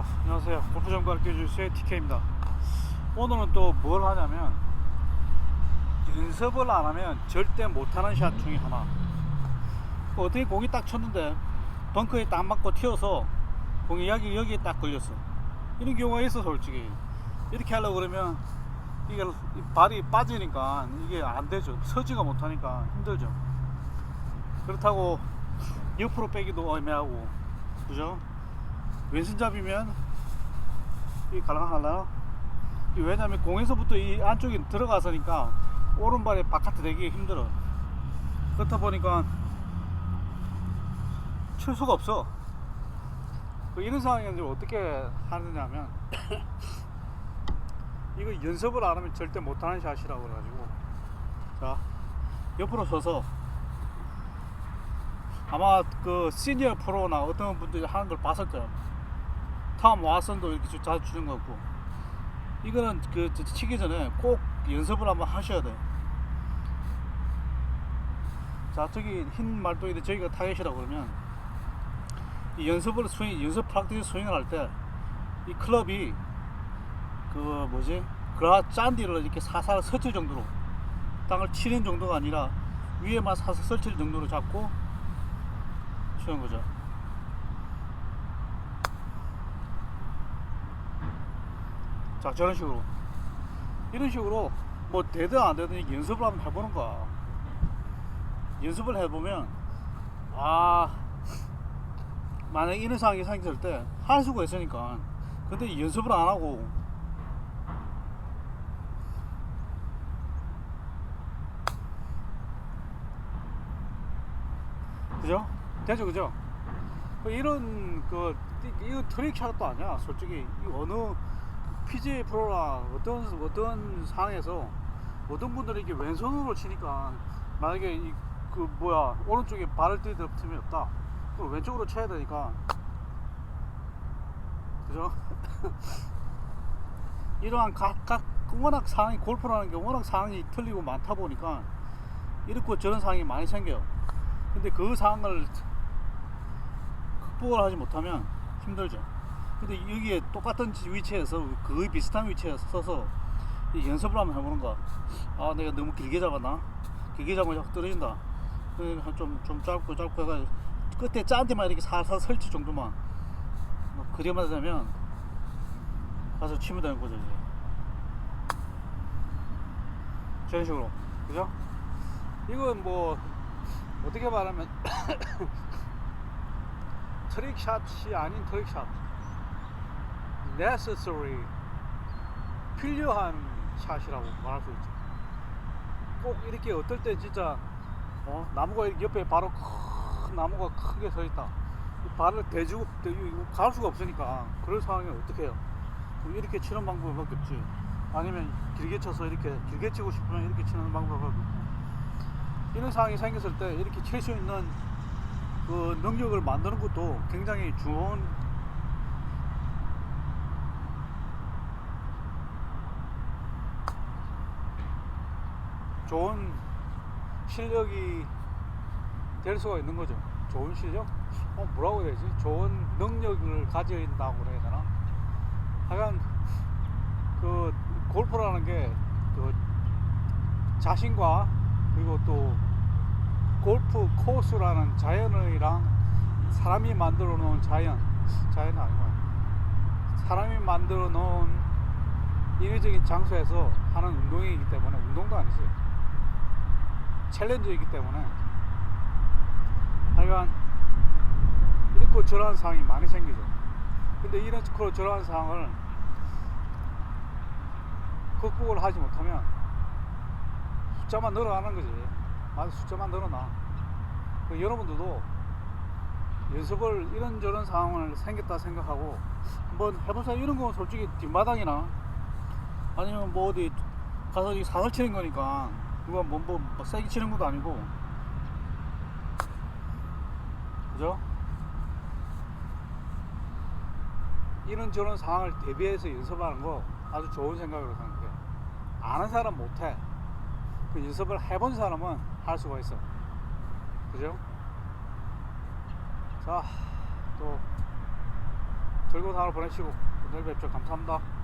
자, 안녕하세요. 골프장 가르쳐줄 수 TK입니다. 오늘은 또 뭘 하냐면 연습을 안 하면 절대 못하는 샷 중에 하나. 그 어떻게 공이 딱 쳤는데 벙커에 딱 맞고 튀어서 공이 여기 여기에 딱 걸렸어. 이런 경우가 있어 솔직히. 이렇게 하려고 그러면 이게 이 발이 빠지니까 이게 안 되죠. 서지가 못하니까 힘들죠. 그렇다고 옆으로 빼기도 애매하고 그죠? 왼손잡이면 이이 왜냐면 공에서부터 이 안쪽에 들어가서니까 오른발에 바깥에 대기 힘들어. 그렇다 보니까 칠 수가 없어. 그 이런 상황에서 이제 어떻게 하느냐면 이거 연습을 안 하면 절대 못하는 샷이라고 그래가지고. 자 옆으로 서서 아마 그 시니어 프로나 어떤 분들이 하는 걸 봤을 거예요. 탐 와슨도 이렇게 주- 자주 주는 거 같고 이거는 그 저- 치기 전에 꼭 연습을 한번 하셔야 돼요. 자 저기 흰 말뚝인데 저기가 타겟이라고 그러면 이 연습을 스윙 연습 프락티스 스윙을 할 때 이 클럽이 그 뭐지 그라 짠디를 이렇게 사살 서칠 정도로 땅을 치는 정도가 아니라 위에만 사살 설칠 정도로 잡고 치는 거죠. 자 저런 식으로 이런 식으로 뭐 되든 안 되든 연습을 한번 해보는 거야. 연습을 해보면 아 만약 이런 상황이 생겼을 때할 수가 있으니까 근데 연습을 안 하고 그죠? 되죠 그죠? 그 이런 그 이- 이거 트릭 샷도 아니야 솔직히 이 어느 PGA 프로나 어떤 어떤 상황에서 어떤 분들이 이렇게 왼손으로 치니까 만약에 이 그 뭐야 오른쪽에 발을 들이댈 틈이 없다 그럼 왼쪽으로 쳐야 되니까 그죠? 이러한 각각 워낙 상황이 골프라는 게 워낙 상황이 틀리고 많다 보니까 이렇고 저런 상황이 많이 생겨요 근데 그 상황을 극복을 하지 못하면 힘들죠. 근데 여기에 똑같은 위치에서 거의 비슷한 위치에 서 서서 이 연습을 한번 해보는 거. 아, 내가 너무 길게 잡았나? 길게 잡으면 자꾸 떨어진다. 좀, 좀 짧고 짧고 해가 끝에 짠 데만 이렇게 살살 설치 정도만 뭐 그려만 되면 가서 치면 되는 거죠, 이제. 저런 식으로. 그죠? 이건 뭐, 어떻게 말하면 트릭샷이 아닌 트릭샷 necessary 필요한 샷이라고 말할 수 있죠. 꼭 이렇게 어떨 때 진짜 어, 나무가 옆에 바로 큰 나무가 크게 서 있다. 이 발을 대주고 대- 이거 갈 수가 없으니까 그런 상황에 어떻게 해요? 이렇게 치는 방법밖에 없지. 아니면 길게 쳐서 이렇게 길게 치고 싶으면 이렇게 치는 방법밖에 없고. 이런 상황이 생겼을 때 이렇게 칠 수 있는 그 능력을 만드는 것도 굉장히 좋은 좋은 실력이 될 수가 있는 거죠. 좋은 실력? 어, 뭐라고 해야 되지? 좋은 능력을 가진다고 그래야 되나? 하여간 그 골프라는 게 그 자신과 그리고 또 골프 코스라는 자연이랑 사람이 만들어 놓은 자연 자연은 아니고 사람이 만들어 놓은 인위적인 장소에서 하는 운동이기 때문에 운동도 아니지 챌린저이기 때문에 하여간 이렇고 저러한 상황이 많이 생기죠. 근데 이렇고 저러한 상황을 극복을 하지 못하면 숫자만 늘어나는 거지. 맞아 숫자만 늘어나. 그 여러분들도 연습을 이런저런 상황을 생겼다 생각하고 한번 해보세요. 이런 건 솔직히 뒷마당이나 아니면 뭐 어디 가서 이 사설 치는 거니까 누가 뭐, 뭐, 뭐 세게 치는 것도 아니고 그죠? 이런 저런 상황을 대비해서 연습하는 거 아주 좋은 생각으로 생각해 아는 사람 못해 그 연습을 해본 사람은 할 수가 있어. 그죠? 자, 또 즐거운 하루 보내시고 내일 뵙죠 감사합니다